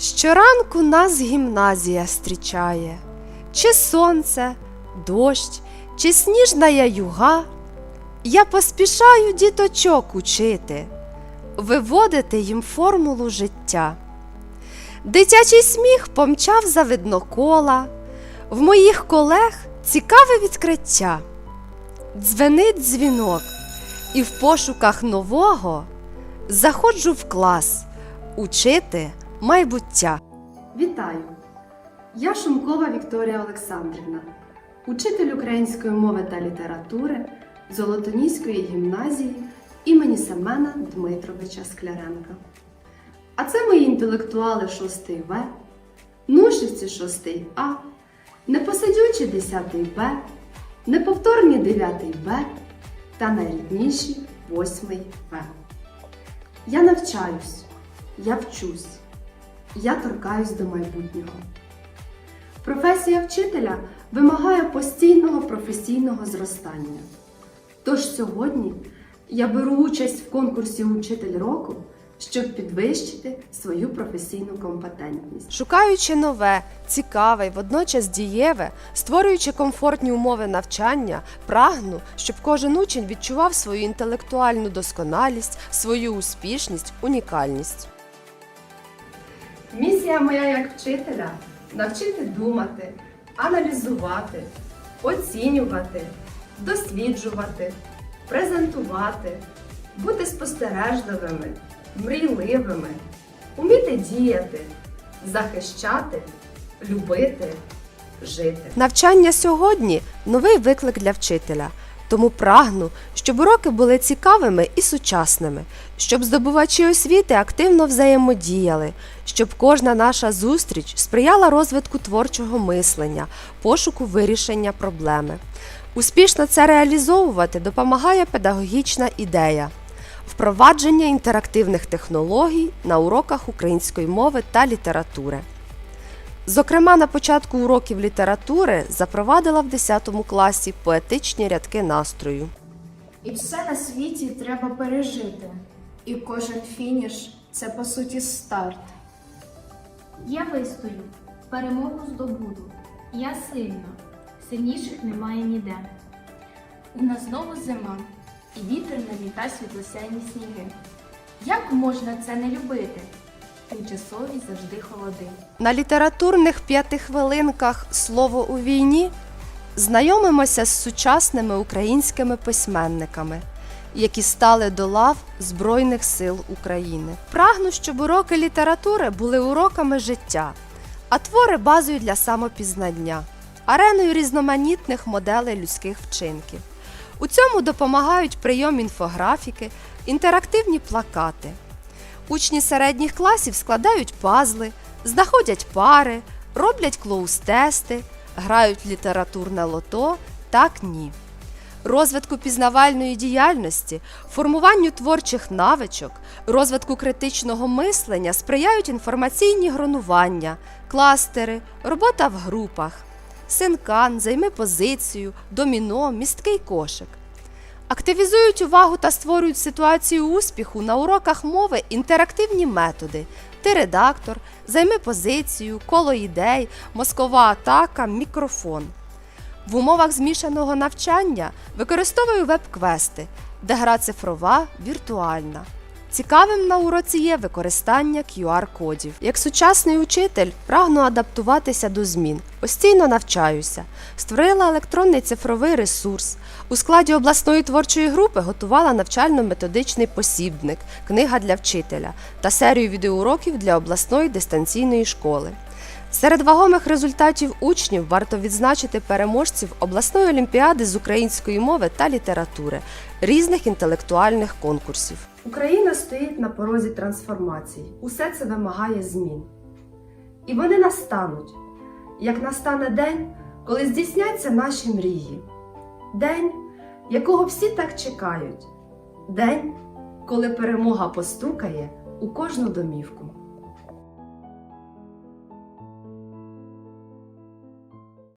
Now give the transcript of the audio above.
Щоранку нас гімназія зустрічає, чи сонце, дощ, чи сніжна юга. Я поспішаю діточок учити, виводити їм формулу життя. Дитячий сміх помчав за виднокола, в моїх колег цікаве відкриття. Дзвенить дзвінок, і в пошуках нового заходжу в клас учити майбуття. Вітаю! Я Шумкова Вікторія Олександрівна, учитель української мови та літератури Золотоніської гімназії імені Семена Дмитровича Скляренка. А це мої інтелектуали 6 В, Нушівці 6 А, Непосидючі 10 Б, Неповторні 9 Б та найрідніші 8 В. Я навчаюсь, я вчусь, я торкаюсь до майбутнього. Професія вчителя вимагає постійного професійного зростання. Тож сьогодні я беру участь в конкурсі Учитель року, щоб підвищити свою професійну компетентність. Шукаючи нове, цікаве й водночас дієве, створюючи комфортні умови навчання, прагну, щоб кожен учень відчував свою інтелектуальну досконалість, свою успішність, унікальність. Місія моя як вчителя навчити думати, аналізувати, оцінювати, досліджувати, презентувати, бути спостережливими, мрійливими, уміти діяти, захищати, любити, жити. Навчання сьогодні новий виклик для вчителя. Тому прагну, щоб уроки були цікавими і сучасними, щоб здобувачі освіти активно взаємодіяли, щоб кожна наша зустріч сприяла розвитку творчого мислення, пошуку вирішення проблеми. Успішно це реалізовувати допомагає педагогічна ідея впровадження інтерактивних технологій на уроках української мови та літератури. Зокрема, на початку уроків літератури запровадила в 10 класі поетичні рядки настрою. І все на світі треба пережити. І кожен фініш це по суті старт. Я вистою, перемогу здобуду. Я сильна, сильніших немає ніде. У нас знову зима, і вітер наліта світлосяйні сніги. Як можна це не любити? Тимчасові завжди холоди. На літературних п'ятихвилинках Слово у війні знайомимося з сучасними українськими письменниками, які стали до лав Збройних сил України. Прагну, щоб уроки літератури були уроками життя, а твори базою для самопізнання, ареною різноманітних моделей людських вчинків. У цьому допомагають прийом інфографіки, інтерактивні плакати. Учні середніх класів складають пазли, знаходять пари, роблять клоус-тести, грають літературне лото, так ні. Розвитку пізнавальної діяльності, формуванню творчих навичок, розвитку критичного мислення сприяють інформаційні гронування, кластери, робота в групах, синкан, займи позицію, доміно, місткий кошик. Активізують увагу та створюють ситуацію успіху на уроках мови інтерактивні методи: ти редактор, займи позицію, коло ідей, мозкова атака, мікрофон. В умовах змішаного навчання використовую веб-квести, де гра цифрова, віртуальна. Цікавим на уроці є використання QR-кодів. Як сучасний учитель прагну адаптуватися до змін, постійно навчаюся. Створила електронний цифровий ресурс. У складі обласної творчої групи готувала навчально-методичний посібник, книга для вчителя та серію відеоуроків для обласної дистанційної школи. Серед вагомих результатів учнів варто відзначити переможців обласної олімпіади з української мови та літератури, різних інтелектуальних конкурсів. Україна стоїть на порозі трансформацій. Усе це вимагає змін. І вони настануть, як настане день, коли здійсняться наші мрії. День, якого всі так чекають. День, коли перемога постукає у кожну домівку.